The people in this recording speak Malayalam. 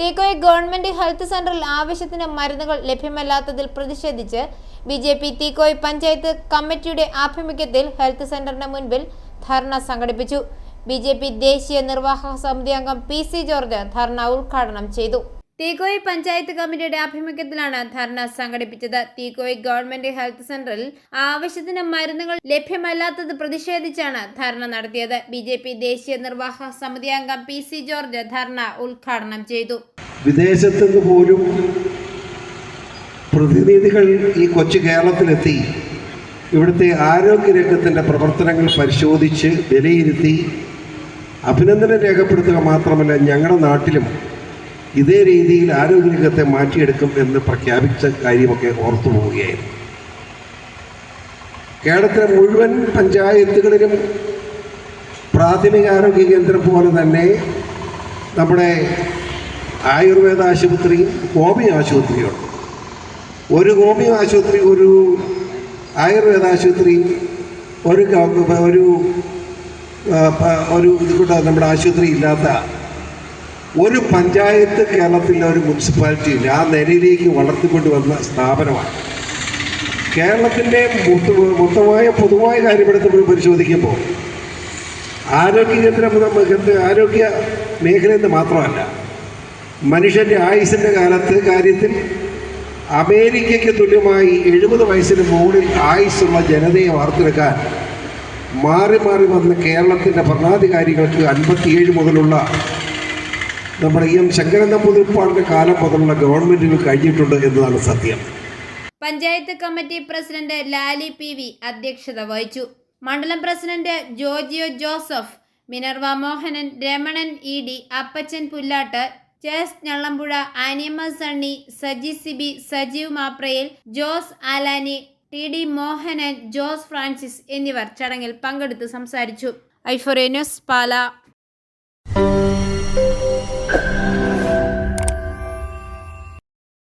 തീക്കോയി ഗവൺമെന്റ് ഹെൽത്ത് സെന്ററിൽ ആവശ്യത്തിന് മരുന്നുകൾ ലഭ്യമല്ലാത്തതിൽ പ്രതിഷേധിച്ച് B J P Theekoy panchayat കമ്മിറ്റിയുടെ ആഭിമുഖ്യത്തിൽ ഹെൽത്ത് സെന്ററിന് മുൻപിൽ ധർണ സംഘടിപ്പിച്ചു. ബി ദേശീയ നിർവാഹക സമിതി അംഗം പി സി ജോർജ് ധർണ ഉദ്ഘാടനം ചെയ്തു. തീക്കോയി പഞ്ചായത്ത് കമ്മിറ്റിയുടെ ആഭിമുഖ്യത്തിലാണ് ധർണ സംഘടിപ്പിച്ചത്. തീക്കോയി ഗവൺമെന്റ് ഹെൽത്ത് സെന്ററിൽ ആവശ്യത്തിന് മരുന്നുകൾ ലഭ്യമല്ലാത്തത് പ്രതിഷേധിച്ചാണ് ധർണ നടത്തിയത്. ബി ജെ പി ദേശീയ നിർവാഹക സമിതി അംഗം പി സി ജോർജ് ധർണ ഉദ്ഘാടനം ചെയ്തു. വിദേശത്തുനിന്ന് പോലും പ്രതിനിധികൾ ഈ കൊച്ചു കേരളത്തിലെത്തി. ഇവിടുത്തെ ആരോഗ്യരംഗത്തിന്റെ പ്രവർത്തനങ്ങൾ പരിശോധിച്ച് വിലയിരുത്തി അഭിനന്ദനം രേഖപ്പെടുത്തുക മാത്രമല്ല ഞങ്ങളുടെ നാട്ടിലും ഇതേ രീതിയിൽ ആരോഗ്യരംഗത്തെ മാറ്റിയെടുക്കും എന്ന് പ്രഖ്യാപിച്ച കാര്യമൊക്കെ ഓർത്തു പോവുകയായിരുന്നു. കേരളത്തിലെ മുഴുവൻ പഞ്ചായത്തുകളിലും പ്രാഥമിക ആരോഗ്യ കേന്ദ്രം പോലെ തന്നെ നമ്മുടെ ആയുർവേദ ആശുപത്രി ഹോമിയോ ആശുപത്രിയുണ്ട്. ഒരു ഹോമിയോ ആശുപത്രി ഒരു ആയുർവേദ ആശുപത്രി ഒരു ഒരു ഒരു നമ്മുടെ ആശുപത്രി ഇല്ലാത്ത ഒരു പഞ്ചായത്ത് കേരളത്തിലെ ഒരു മുനിസിപ്പാലിറ്റി ഇല്ല. ആ നിലയിലേക്ക് വളർത്തിക്കൊണ്ടു വന്ന സ്ഥാപനമാണ്. കേരളത്തിന്റെ മൊത്ത- മൊത്തമായ പൊതുവായ കാര്യമെടുത്ത് പരിശോധിക്കുമ്പോൾ ആരോഗ്യ കേന്ദ്രം ആരോഗ്യ മേഖലയെന്ന് മാത്രമല്ല മനുഷ്യന്റെ ആയുസിന്റെ കാലത്ത് കാര്യത്തിൽ അമേരിക്കയ്ക്ക് തുല്യമായി എഴുപത് വയസ്സിന് മുകളിൽ ആയുസ്സുള്ള ജനതയെ വാർത്തെടുക്കാൻ മാറി മാറി വന്ന കേരളത്തിന്റെ ഭരണാധികാരികൾക്ക് അൻപത്തിയേഴ് മുതലുള്ള നമ്മുടെ എം ശങ്കരൻ നമ്പൂതിരിപ്പാടിന്റെ കാലം മുതലുള്ള ഗവൺമെന്റിന് കഴിഞ്ഞിട്ടുണ്ട് എന്നതാണ് സത്യം. Panchayat committee president Lali P V അധ്യക്ഷത വഹിച്ചു. മണ്ഡലം president Jojiyo Joseph Minerva Mohanan Ramanan E D Appachan Pullattu chase Njallampuzha Aniyamma Sunny Saji Sibi Sajeev മാപ്രയിൽ Jose Alani T D Mohanan Jose Francis എന്നിവർ ചടങ്ങിൽ പങ്കെടുത്ത് സംസാരിച്ചു. ഐഫോറേ ന്യൂസ് പാല.